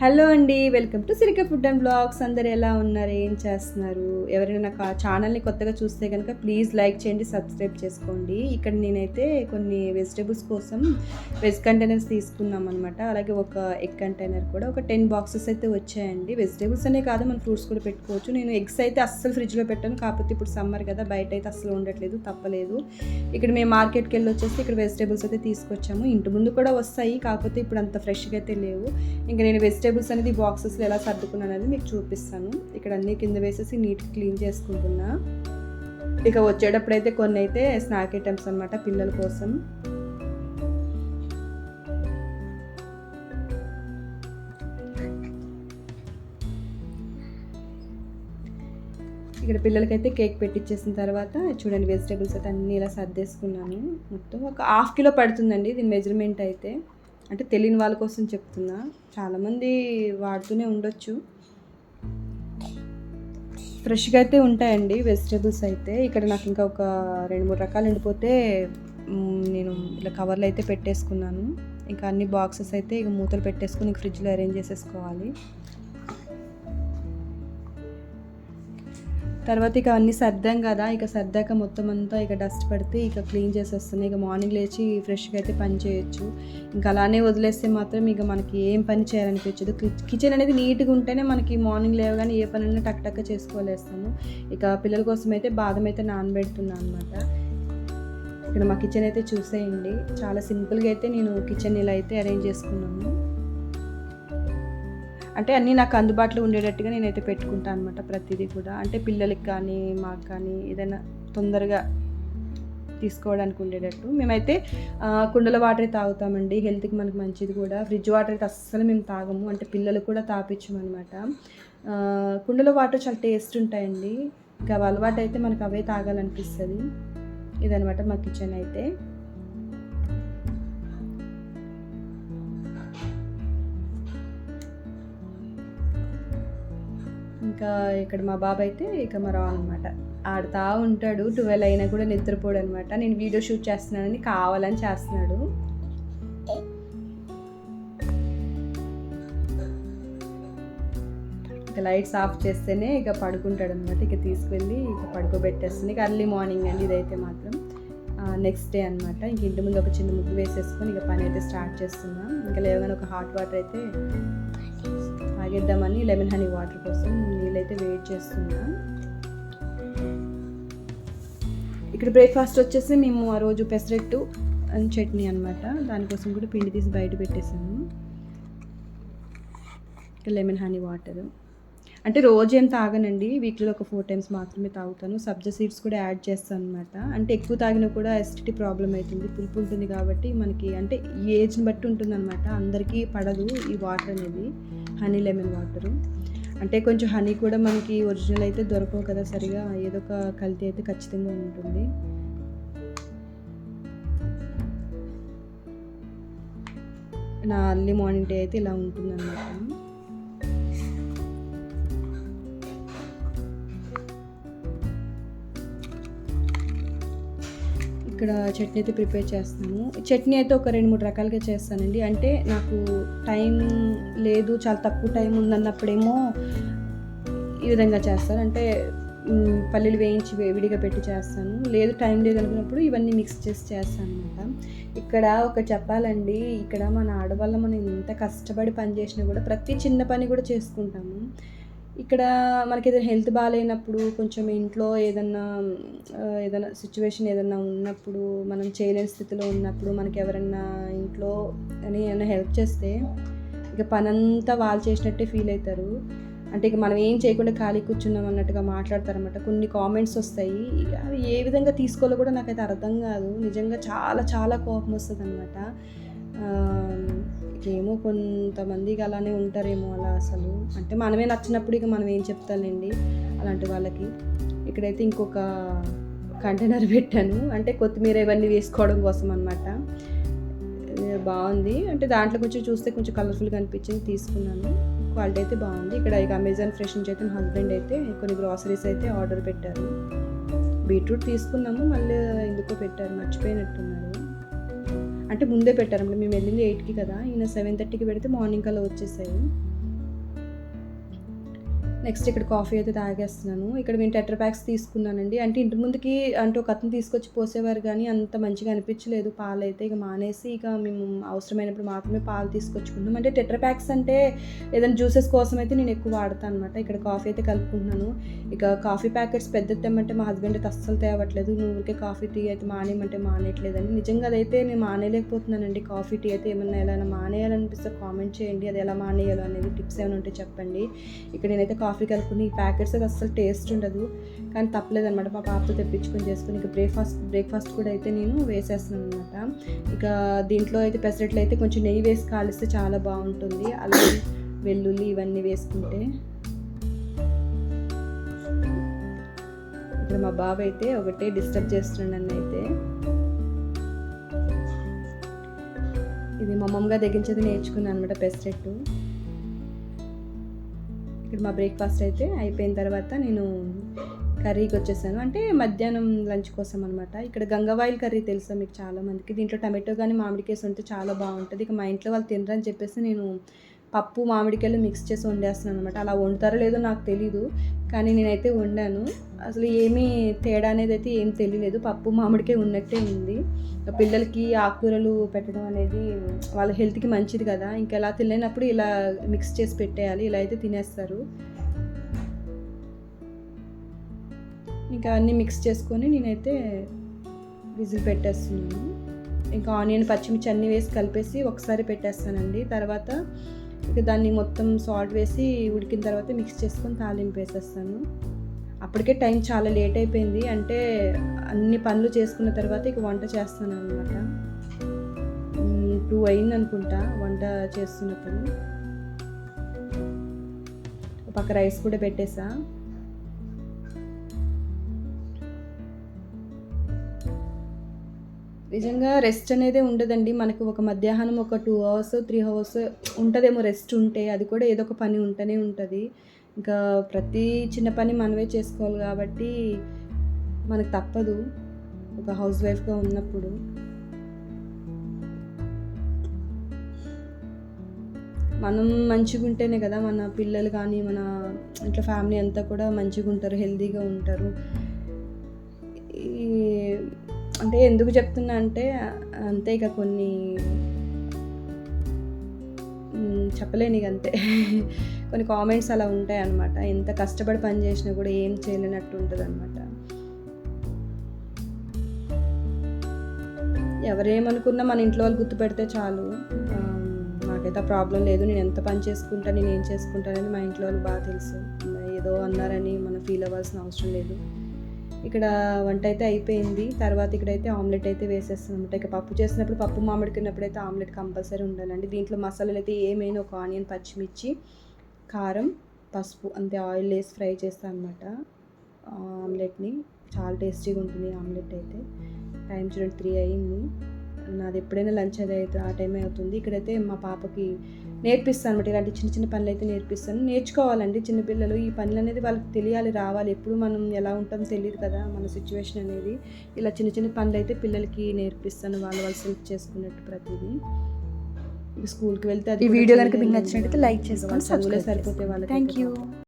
Hello అండి welcome to Sirika food and blogs. అందరు ఎలా ఉన్నారు? ఏం చేస్తున్నారు? ఎవరైనా నాకు ఆ ఛానల్ని కొత్తగా చూస్తే కనుక ప్లీజ్ లైక్ చేయండి సబ్స్క్రైబ్ చేసుకోండి. ఇక్కడ నేనైతే కొన్ని వెజిటేబుల్స్ కోసం వెజ్ కంటైనర్స్ తీసుకున్నాం అనమాట అలాగే ఒక ఎగ్ కంటైనర్ కూడా ఒక టెన్ బాక్సెస్ అయితే వచ్చాయండి. వెజిటేబుల్స్ అనే కాదు మనం ఫ్రూట్స్ కూడా పెట్టుకోవచ్చు. నేను ఎగ్స్ అయితే అస్సలు ఫ్రిడ్జ్లో పెట్టాను. కాకపోతే ఇప్పుడు సమ్మర్ కదా బయట అయితే అస్సలు ఉండట్లేదు తప్పలేదు. ఇక్కడ మేము మార్కెట్కి వెళ్ళి వచ్చేసి ఇక్కడ వెజిటేబుల్స్ అయితే తీసుకొచ్చాము. ఇంటి ముందు కూడా వస్తాయి కాకపోతే ఇప్పుడు అంత ఫ్రెష్గా అయితే లేవు. ఇంకా నేను వెజిటేబుల్స్ అనేది బాక్సెస్లో ఎలా సర్దుకున్నాను అనేది మీకు చూపిస్తాను. ఇక్కడ అన్ని కింద వేసేసి నీట్గా క్లీన్ చేసుకుంటున్నా. ఇక వచ్చేటప్పుడు అయితే కొన్ని అయితే స్నాక్ ఐటమ్స్ అనమాట పిల్లల కోసం. ఇక్కడ పిల్లలకైతే కేక్ పెట్టించేసిన తర్వాత చూడండి వెజిటేబుల్స్ అయితే అన్నీ ఇలా సర్దేసుకున్నాను. మొత్తం ఒక హాఫ్ కిలో పడుతుందండి దీని మెజర్మెంట్ అయితే. అంటే తెలియని వాళ్ళ కోసం చెప్తున్నా. చాలామంది వాడుతూనే ఉండొచ్చు. ఫ్రెష్గా అయితే ఉంటాయండి వెజిటేబుల్స్ అయితే. ఇక్కడ నాకు ఇంకా ఒక రెండు మూడు రకాలు ఉండిపోతే నేను ఇలా కవర్లు అయితే పెట్టేసుకున్నాను. ఇంకా అన్ని బాక్సెస్ అయితే ఇక మూతలు పెట్టేసుకుని ఫ్రిడ్జ్లో అరేంజ్ చేసేసుకోవాలి. తర్వాత ఇక అన్నీ సర్దాం కదా ఇక సర్దాక మొత్తం అంతా ఇక డస్ట్ పడితే ఇక క్లీన్ చేసేస్తున్నాయి ఇక మార్నింగ్ లేచి ఫ్రెష్గా అయితే పని చేయొచ్చు. ఇంకా అలానే వదిలేస్తే మాత్రం ఇక మనకి ఏం పని చేయాలనిపించదు. కిచెన్ అనేది నీట్గా ఉంటేనే మనకి మార్నింగ్ లేవగానే ఏ పని అయినా టక్ టక్ చేసుకోలేస్తాము. ఇక పిల్లల కోసం అయితే బాదం అయితే నానబెడుతున్నాను అనమాట ఇక్కడ మా కిచెన్ అయితే చూసేయండి. చాలా సింపుల్గా అయితే నేను కిచెన్ ఇలా అయితే అరేంజ్ చేసుకున్నాను. అంటే అన్నీ నాకు అందుబాటులో ఉండేటట్టుగా నేనైతే పెట్టుకుంటాను అనమాట ప్రతిదీ కూడా. అంటే పిల్లలకి కానీ మాకు కానీ ఏదైనా తొందరగా తీసుకోవడానికి ఉండేటట్టు. మేమైతే కుండల వాటర్ తాగుతామండి. హెల్త్కి మనకు మంచిది కూడా. ఫ్రిడ్జ్ వాటర్ అయితే అస్సలు మేము తాగము. అంటే పిల్లలు కూడా తాపించమన్నమాట కుండల వాటర్ చాలా టేస్ట్ ఉంటాయండి. ఇంకా అవి అలవాటు అయితే మనకు అవే తాగాలనిపిస్తుంది. ఇదనమాట మా కిచెన్ అయితే. ఇంకా ఇక్కడ మా బాబు అయితే ఇక మరో అనమాట ఆడుతా ఉంటాడు. ట్వెల్వ్ అయినా కూడా నిద్రపోడు అనమాట నేను వీడియో షూట్ చేస్తున్నానని కావాలని చేస్తున్నాడు. ఇక లైట్స్ ఆఫ్ చేస్తేనే ఇక పడుకుంటాడు అనమాట ఇక తీసుకెళ్ళి ఇక పడుకోబెట్టేస్తుంది. ఇక అర్లీ మార్నింగ్ అండి ఇదైతే మాత్రం. నెక్స్ట్ డే అనమాట ఇంక ఇంటి ముందు ఒక చిన్న ముగ్గు వేసేసుకొని ఇక పని అయితే స్టార్ట్ చేస్తున్నాం. ఇంకా లేవగానే ఒక హాట్ వాటర్ అయితే తాగేద్దామని లెమన్ హనీ వాటర్ కోసం నీళ్ళైతే వెయిట్ చేస్తున్నా. ఇక్కడ బ్రేక్ఫాస్ట్ వచ్చేసి మేము ఆ రోజు పెసరెట్టు అండ్ చట్నీ అనమాట దానికోసం కూడా పిండి తీసి బయట పెట్టేసాము లెమన్ హనీ వాటర్. అంటే రోజు ఏం తాగనండి. వీక్లో ఒక ఫోర్ టైమ్స్ మాత్రమే తాగుతాను. సబ్జా సీడ్స్ కూడా యాడ్ చేస్తాను అనమాట అంటే ఎక్కువ తాగినా కూడా ఎసిడిటీ ప్రాబ్లం అవుతుంది పులుపు ఉంటుంది కాబట్టి మనకి అంటే ఏజ్ని బట్టి ఉంటుంది అనమాట అందరికీ పడదు ఈ వాటర్ అనేది. Honey lemon water. అంటే కొంచెం హనీ కూడా మనకి ఒరిజినల్ అయితే దొరకవు కదా సరిగా. ఏదో ఒక కల్తీ అయితే ఖచ్చితంగా ఉంటుంది. నా అర్లీ మార్నింగ్ డే అయితే ఇలా ఉంటుంది ఇక్కడ చట్నీ అయితే ప్రిపేర్ చేస్తాను చట్నీ అయితే ఒక రెండు మూడు రకాలుగా చేస్తానండి. అంటే నాకు టైం లేదు చాలా తక్కువ టైం ఉందన్నప్పుడేమో ఈ విధంగా చేస్తాను అంటే పల్లీలు వేయించి విడిగా పెట్టి చేస్తాను. లేదు టైం లేదు అనుకున్నప్పుడు ఇవన్నీ మిక్స్ చేసి చేస్తాను అనమాట ఇక్కడ ఒక చెప్పాలండి ఇక్కడ మన ఆడవాళ్ళ మనం ఎంత కష్టపడి పని చేసినా కూడా ప్రతి చిన్న పని కూడా చేసుకుంటాము. ఇక్కడ మనకి ఏదైనా హెల్త్ బాగాలేనప్పుడు కొంచెం ఇంట్లో ఏదన్నా ఏదైనా సిచ్యువేషన్ ఏదన్నా ఉన్నప్పుడు మనం చేయలేని స్థితిలో ఉన్నప్పుడు మనకి ఎవరన్నా ఇంట్లో అని ఏమైనా హెల్ప్ చేస్తే ఇక పనంతా వాళ్ళు చేసినట్టే ఫీల్ అవుతారు అంటే ఇక మనం ఏం చేయకుండా ఖాళీ కూర్చున్నాం అన్నట్టుగా మాట్లాడతారనమాట కొన్ని కామెంట్స్ వస్తాయి. అవి ఏ విధంగా తీసుకోవాలో కూడా నాకైతే అర్థం కాదు. నిజంగా చాలా చాలా కోపం వస్తుంది అనమాట ఏమో కొంతమందికి అలానే ఉంటారేమో అలా అసలు. అంటే మనమే నచ్చినప్పుడు ఇక మనం ఏం చెప్తానండి అలాంటి వాళ్ళకి. ఇక్కడైతే ఇంకొక కంటైనర్ పెట్టాను. అంటే కొత్తిమీర ఇవన్నీ వేసుకోవడం కోసం అనమాట బాగుంది. అంటే దాంట్లో కొంచెం చూస్తే కొంచెం కలర్ఫుల్గా అనిపించింది తీసుకున్నాను. క్వాలిటీ అయితే బాగుంది. ఇక్కడ ఇక అమెజాన్ ఫ్రెష్ నుంచి అయితే హస్బెండ్ అయితే కొన్ని గ్రాసరీస్ అయితే ఆర్డర్ పెట్టారు. బీట్రూట్ తీసుకున్నాము. మళ్ళీ ఎందుకో పెట్టారు. మర్చిపోయినట్టున్నారు. అంటే ముందే పెట్టారు మేము వెళ్ళింది ఎయిట్కి కదా. ఈయన సెవెన్ థర్టీకి పెడితే మార్నింగ్ కల్లా వచ్చేసాయి నెక్స్ట్ ఇక్కడ కాఫీ అయితే తాగేస్తున్నాను. ఇక్కడ నేను టెటర్ ప్యాక్స్ తీసుకున్నానండి. అంటే ఇంటి ముందుకి అంటే ఒక అతను తీసుకొచ్చి పోసేవారు కానీ అంత మంచిగా అనిపించలేదు. పాలు అయితే ఇక మానేసి ఇక మేము అవసరమైనప్పుడు మాత్రమే పాలు తీసుకొచ్చుకుంటాం అంటే టెటర్ ప్యాక్స్ అంటే ఏదైనా జ్యూసెస్ కోసం అయితే నేను ఎక్కువ వాడతాను అనమాట ఇక్కడ కాఫీ అయితే కలుపుకుంటున్నాను. ఇక కాఫీ ప్యాకెట్స్ పెద్ద తెమ్మంటే మా హస్బెండ్ అయితే అస్సలు తేవట్లేదు. నువ్వుకే కాఫీ టీ అయితే మానేయమంటే మానేయట్లేదని. నిజంగా అదైతే నేను మానేయలేకపోతున్నానండి. కాఫీ టీ అయితే ఏమన్నా ఎలా మానేయాలనిపిస్తే కామెంట్ చేయండి. అది ఎలా మానేయాలో అనేది టిప్స్ ఏమైనా ఉంటే చెప్పండి. ఇక్కడ నేనైతే కాఫీ కలుపుకుని ఈ ప్యాకెట్స్ అసలు అస్సలు టేస్ట్ ఉండదు. కానీ తప్పలేదు అనమాట మా పాపతో తెప్పించుకొని చేసుకుని ఇక బ్రేక్ఫాస్ట్ బ్రేక్ఫాస్ట్ కూడా అయితే నేను వేసేస్తున్నాను అనమాట ఇక దీంట్లో అయితే పెసరట్లు అయితే కొంచెం నెయ్యి వేసి కాలిస్తే చాలా బాగుంటుంది. అలాగే వెల్లుల్లి ఇవన్నీ వేసుకుంటే. ఇక్కడ మా బాబు అయితే ఒకటే డిస్టర్బ్ చేస్తున్నాడు నన్ను అయితే. ఇది మా అమ్మమ్మగా దగ్గరించేది నేర్చుకున్నాను అనమాట పెసరెట్టు. ఇక్కడ మా బ్రేక్ఫాస్ట్ అయితే అయిపోయిన తర్వాత నేను కర్రీకి వచ్చేసాను. అంటే మధ్యాహ్నం లంచ్ కోసం అనమాట ఇక్కడ గంగవాయిల్ కర్రీ తెలుసా మీకు చాలామందికి దీంట్లో టమాటో కానీ మామిడికేసి ఉంటే చాలా బాగుంటుంది. ఇక మా ఇంట్లో వాళ్ళు తినరని చెప్పేసి నేను పప్పు మామిడికాయలు మిక్స్ చేసి వండేస్తున్నాను అనమాట అలా వండుతారో లేదో నాకు తెలీదు కానీ నేనైతే వండాను. అసలు ఏమీ తేడా అనేది అయితే ఏం తెలియలేదు. పప్పు మామిడికాయ ఉన్నట్టే ఉంది. పిల్లలకి ఆకుకూరలు పెట్టడం అనేది వాళ్ళ హెల్త్కి మంచిది కదా. ఇంకా ఎలా తినలేనప్పుడు ఇలా మిక్స్ చేసి పెట్టేయాలి. ఇలా అయితే తినేస్తారు. ఇంకా అన్నీ మిక్స్ చేసుకొని నేనైతే విజిల్ పెట్టేస్తున్నాను. ఇంకా ఆనియన్ పచ్చిమిర్చి అన్నీ వేసి కలిపేసి ఒకసారి పెట్టేస్తానండి. తర్వాత ఇక దాన్ని మొత్తం సాల్ట్ వేసి ఉడికిన తర్వాత మిక్స్ చేసుకొని తాలింపు వేసేస్తాను. అప్పటికే టైం చాలా లేట్ అయిపోయింది. అంటే అన్ని పనులు చేసుకున్న తర్వాత ఇక వంట చేస్తాను అనమాట టూ అయింది అనుకుంటా వంట చేస్తున్నప్పుడు. పక్క రైస్ కూడా పెట్టేసా. నిజంగా రెస్ట్ అనేది ఉండదండి. మనకు ఒక మధ్యాహ్నం ఒక టూ అవర్స్ త్రీ అవర్స్ ఉంటుందేమో రెస్ట్ ఉంటే అది కూడా ఏదో ఒక పని ఉంటూనే ఉంటుంది. ఇంకా ప్రతి చిన్న పని మనమే చేసుకోవాలి కాబట్టి మనకు తప్పదు. ఒక హౌస్ వైఫ్గా ఉన్నప్పుడు. మనం మంచిగా ఉంటేనే కదా మన పిల్లలు కానీ మన ఇంట్లో ఫ్యామిలీ అంతా కూడా మంచిగా ఉంటారు హెల్తీగా ఉంటారు. అంటే ఎందుకు చెప్తున్నా అంటే అంతే ఇక కొన్ని చెప్పలేని ఇక అంతే. కొన్ని కామెంట్స్ అలా ఉంటాయి అనమాట ఎంత కష్టపడి పని చేసినా కూడా ఏం చేయలేనట్టు ఉంటుంది అనమాట ఎవరేమనుకున్నా మన ఇంట్లో వాళ్ళు గుర్తుపెడితే చాలు. నాకైతే ఆ ప్రాబ్లం లేదు. నేను ఎంత పని చేసుకుంటా నేను ఏం చేసుకుంటానని మా ఇంట్లో వాళ్ళు బాగా తెలుసు. ఏదో అన్నారని మనం ఫీల్ అవ్వాల్సిన అవసరం లేదు. ఇక్కడ వంట అయితే అయిపోయింది. తర్వాత ఇక్కడైతే ఆమ్లెట్ అయితే వేసేస్తాను అనమాట ఇక పప్పు చేసినప్పుడు పప్పు మామిడికినప్పుడు అయితే ఆమ్లెట్ కంపల్సరీ ఉండాలండి. దీంట్లో మసాలాలు అయితే ఏమైనా ఒక ఆనియన్ పచ్చిమిర్చి కారం పసుపు అంతే ఆయిల్ వేసి ఫ్రై చేస్తాను అనమాట ఆమ్లెట్ని చాలా టేస్టీగా ఉంటుంది ఆమ్లెట్ అయితే. టైం చూడండి త్రీ అయింది. నాది ఎప్పుడైనా లంచ్ అది అయితే ఆ టైమే అవుతుంది. ఇక్కడైతే మా పాపకి నేర్పిస్తాను అనమాట. ఇలాంటి చిన్న చిన్న పనులు అయితే నేర్పిస్తాను. నేర్చుకోవాలండి చిన్నపిల్లలు ఈ పనులు అనేది వాళ్ళకి తెలియాలి రావాలి. ఎప్పుడు మనం ఎలా ఉంటామో తెలియదు కదా మన సిచ్యువేషన్ అనేది. ఇలా చిన్న చిన్న పనులు అయితే పిల్లలకి నేర్పిస్తాను. వాళ్ళు వాళ్ళు సెల్ఫ్ చేసుకున్నట్టు ప్రతిదీ. స్కూల్కి వెళ్తే అది ఈ వీడియో కనుక మీకు నచ్చినట్లయితే లైక్ చేసుకోండి సరిపోతే వాళ్ళకి థ్యాంక్ యూ